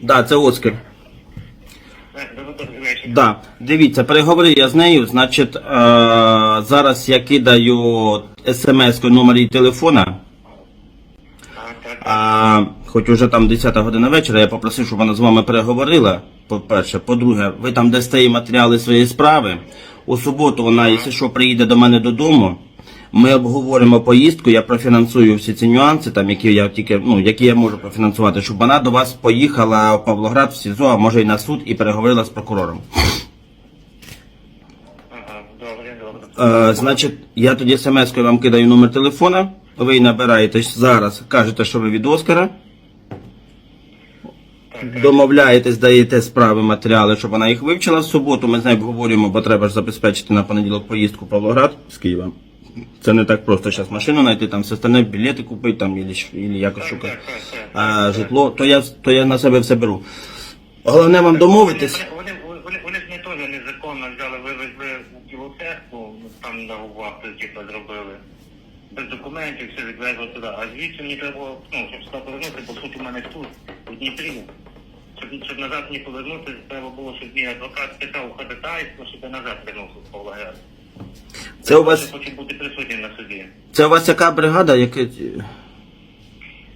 Да, це Оскар. Да. Дивіться, переговорив я з нею. Значить, е, зараз я кидаю смс номер її телефона. А, хоч уже там 10 година вечора, я попросив, щоб вона з вами переговорила. По-перше, по-друге, ви там дасте їй матеріали своєї справи. У суботу вона, якщо що, приїде до мене додому. Ми обговоримо поїздку, я профінансую всі ці нюанси, там, які я тільки, ну, які я можу профінансувати, щоб вона до вас поїхала в Павлоград в СІЗО, а може і на суд, і переговорила з прокурором. Е, значить, я тоді смс-кою вам кидаю номер телефона, ви набираєтесь зараз, кажете, що ви від Оскара. Домовляєтесь, даєте справи, матеріали, щоб вона їх вивчила в суботу. Ми з нею обговорюємо, бо треба ж забезпечити на понеділок поїздку в Павлоград з Києва. Це не так просто зараз машину знайти, там все остальне, білети купити, там, і якось шукати. А, житло, то я, то я на себе все беру. Головне вам домовитись. Вони, вони, вони, вони ж не теж незаконно взяли, вивезли у Кілоцеркву, там на вахту, типу, зробили. Без документів все відвезли туди. А звідси мені треба, ну, щоб сюди повернути, бо суд у мене тут, у Дніпрі. Щоб, щоб назад мені повернути, треба було, щоб мій адвокат писав ходатайство, щоб я назад вернувся в Павлоград. Це у вас, хочу бути присутнім на суді. це у вас яка бригада? Яка,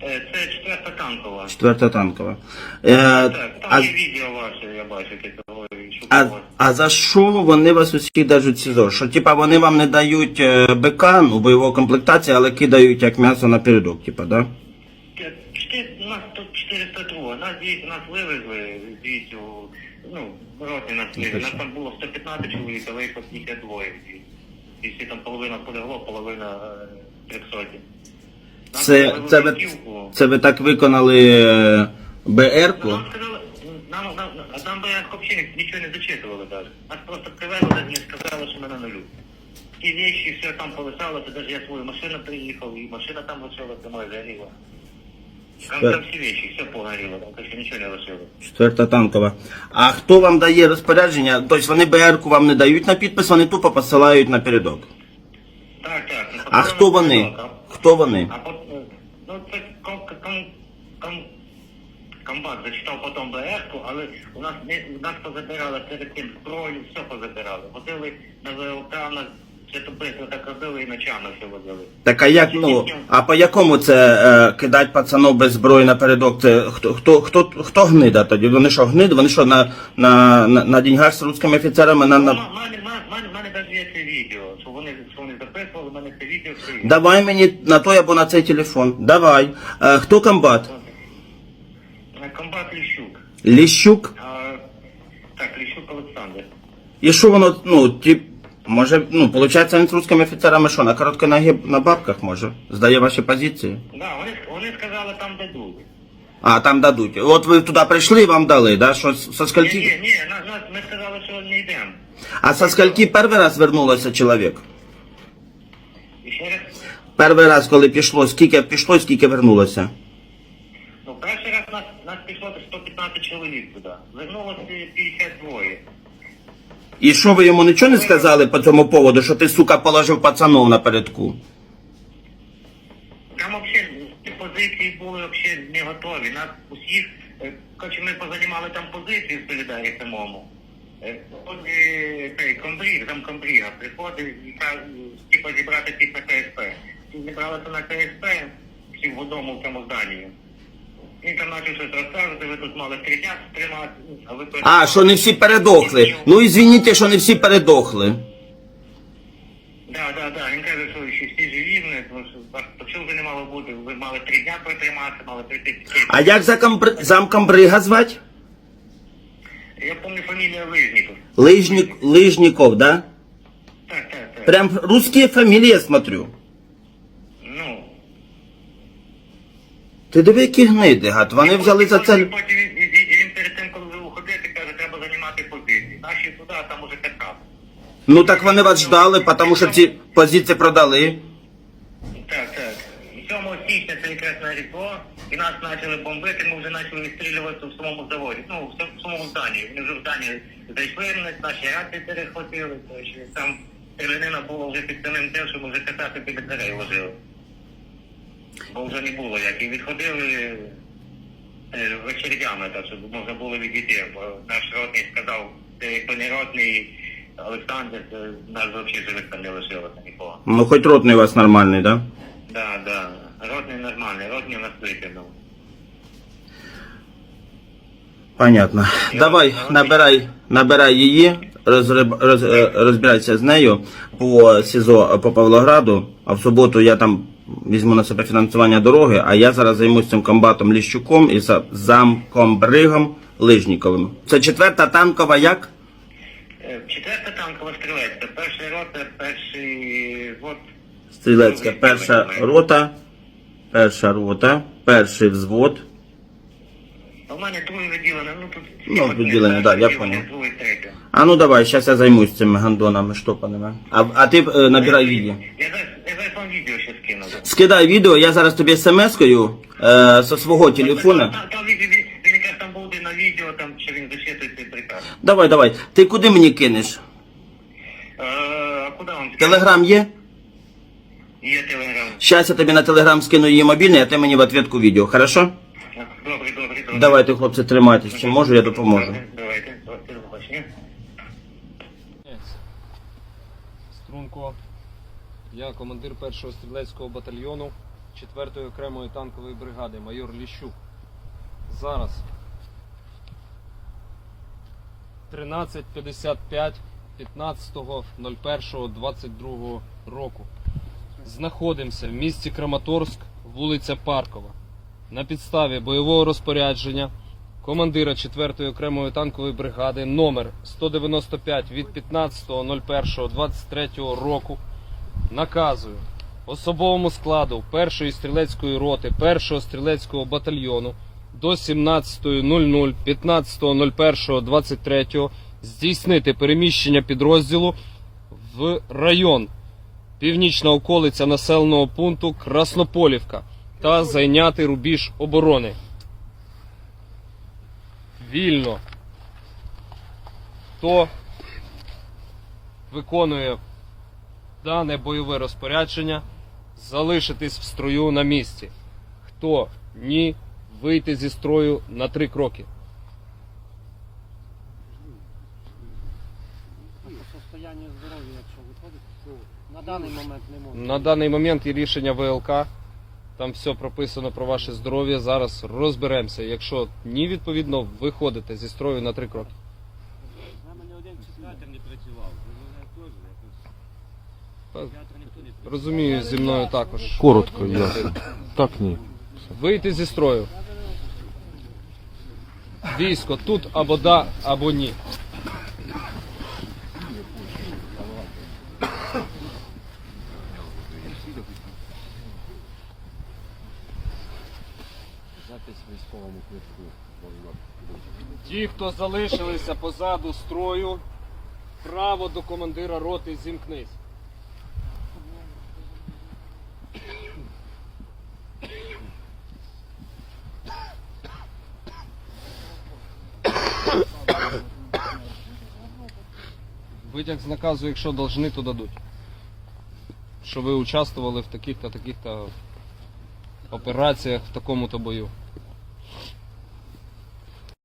Е, Це четверта танкова. четверта танкова. Е, Так, там а, є відео ваше, я бачу, яке того, що а, було. а за що вони вас усіх держать в СІЗО? Що типа вони вам не дають е, БК, ну, бойової комплектації, але кидають як м'ясо на передок, типа, да? У нас тут 402, нас дійсно нас вивезли звідси, ну, роти нас вивезли. Нас там було 115 чоловік, а виїхав тільки двоє. звідси. І всі там половина полягло, половина е, 300. Це, це, ви, це ви так виконали е, БР-ку? Нам сказали, нам, нам, нам би взагалі нічого не зачитували навіть. Нас просто привезли, не сказали, що ми на нулю. Ті вещи, все там полишалося, навіть я свою машину приїхав, і машина там лишилася, моя загоріла. Там, там всі вещи, все погоріло, там короче, нічого не лишило. Четверта танкова. А хто вам дає розпорядження? Тобто вони БР-ку вам не дають на підпис, вони тупо посилають на передок. Так, так. ну, А потім хто вони? сказала, Хто вони? А пот- ну це ком, ком, ком, комбат зачитав потім БР-ку, але у нас не у нас позабирали перед тим зброю, все позабирали. Водили на ВЛК, на то быстро так робили і ночами все водили. Так а як, ну, а по якому це е, кидать пацанов без зброї напередок? Це хто, хто, хто, хто гнида тоді? Вони що гниди? Вони що на, на, на, на деньгах з русскими офіцерами на, на... мене, мене, мене, мене навіть є це відео, що вони, що вони записували, в мене це відео є. Давай мені на той або на цей телефон. Давай. Е, хто комбат? Е, Комбат Ліщук. Ліщук? А, так, Ліщук Олександр. І що воно, ну, ті, може, ну, виходить, він з русскими офіцерами що, на коротконогі на бабках може? Здає ваші позиції? Да, вони, вони сказали, там дадуть. А, там дадуть. От ви туди прийшли і вам дали, да? Що, со скольки... ні, ні, нас, нас, ми сказали, що не йдемо. А со скольки перший раз вернулося чоловік? І ще раз, Перший раз, коли пішло, скільки пішло, скільки вернулося? ну перший раз нас, нас пішло 115 чоловік туди. Вернулося 52. І що ви йому нічого не сказали по цьому поводу, що ти, сука, положив пацанов напередку? Там взагалі ці позиції були взагалі не готові. Нас усіх, е, коротше, ми позанімали там позиції Солідарі самому. Е, От е, цей комбріг, там комбріга і каже, типу зібрати всіх на КСП. Всі зібралися на КСП, всі в одному в цьому зданні. Почав щось розказувати, ви тут мали три дня тримати, а ви А, що не всі передохли. Ну і звініть, що не всі передохли. Да, да, да. Він каже, що ще всі живі, вони, тому що вас почув вже не мало бути. Ви мали три дня протриматися, мали прийти. А як за комбри... замкомбрига звати? Я пам'ятаю фамілія Лижніков. Лижнік... Лижніков, да? Так, так, так. Прям русские фамилии я смотрю. Ну. Ти диви, які гниди, гад. Вони взяли за це... Потім він, він, він, він перед тим, коли вже уходити, каже, треба займати позиції. Наші туди, а там уже катка. Ну так вони вас ждали, тому що ці позиції продали. Так, так. 7 січня це якраз на різдво, і нас почали бомбити, ми вже почали відстрілювати в самому заводі, ну, в сам- в самому зданні. Вони вже в здані зайшли, нас, наші рації перехватили, то що там стрілянина була вже під самим тим, що ми вже катати біля дверей ложили. Бо вже не було як. І відходили, е, так, щоб можна було відійти. Бо наш ротний сказав, «Ти якби не ротний Олександр, то нас взагалі живих там не лишилося нікого. Ну, хоч ротний у вас нормальний, да? Да, да. Ротний нормальний, ротний у нас викинув. Понятно. Давай, набирай, набирай її, розриб- роз, е, розбирайся з нею по СІЗО по Павлограду, а в суботу я там візьму на себе фінансування дороги, а я зараз займусь цим комбатом Ліщуком і замком Бригом Лижніковим. Це четверта танкова як? Е, Четверта танкова стрілецька, перший рота, перший взвод. Стрілецька перша рота, перша рота, перший взвод. А в мене друге відділення, ну тут... Ну, відділення, да, я понял. Друге, третє. А ну давай, зараз я займусь цими гандонами штопаними. А, а ти е, набирай відео. Я я зараз вам відео ще скину. Скидай відео, я зараз тобі смс-кою е, зі свого телефона. Там, там, він, він, він якраз там був на відео, там, що він зачитує цей приказ. Давай, давай. Ти куди мені кинеш? Е, а куди вам? Телеграм є? Є телеграм. Щас я тобі на телеграм скину її мобільний, а ти мені в ответку відео, хорошо? Добре, добре, добре. Давайте, хлопці, тримайтесь. Чим можу, я допоможу. Давайте, давайте, побачення. Струнко. Я командир першого стрілецького батальйону 4-ї окремої танкової бригади, майор Ліщук. Зараз 13.55 15.01.22 року. Знаходимося в місті Краматорськ, вулиця Паркова. На підставі бойового розпорядження командира 4-ї окремої танкової бригади номер 195 від 15.01.23 року наказую особовому складу 1-ї стрілецької роти 1-го стрілецького батальйону до 17.00 15.01.23 здійснити переміщення підрозділу в район північна околиця населеного пункту Краснополівка та зайняти рубіж оборони. Вільно. Хто виконує дане бойове розпорядження, залишитись в строю на місці. Хто ні, вийти зі строю на три кроки. по состоянню здоров'я, якщо виходить, то на даний момент не можна. На даний момент є рішення ВЛК. Там все прописано про ваше здоров'я. Зараз розберемося. Якщо ні, відповідно, виходите зі строю на три кроки. Мене один психіатр не працював. теж якось. Та, Психіатр ніхто не працював. Розумію, зі мною також. Коротко, ясно. Так ні. Вийти зі строю. Військо тут або да, або ні. Ті, хто залишилися позаду строю, право до командира роти зімкнись. Витяг з наказу, якщо должны, то дадуть. Що ви участвували в таких-то таких-то операціях в такому-то бою.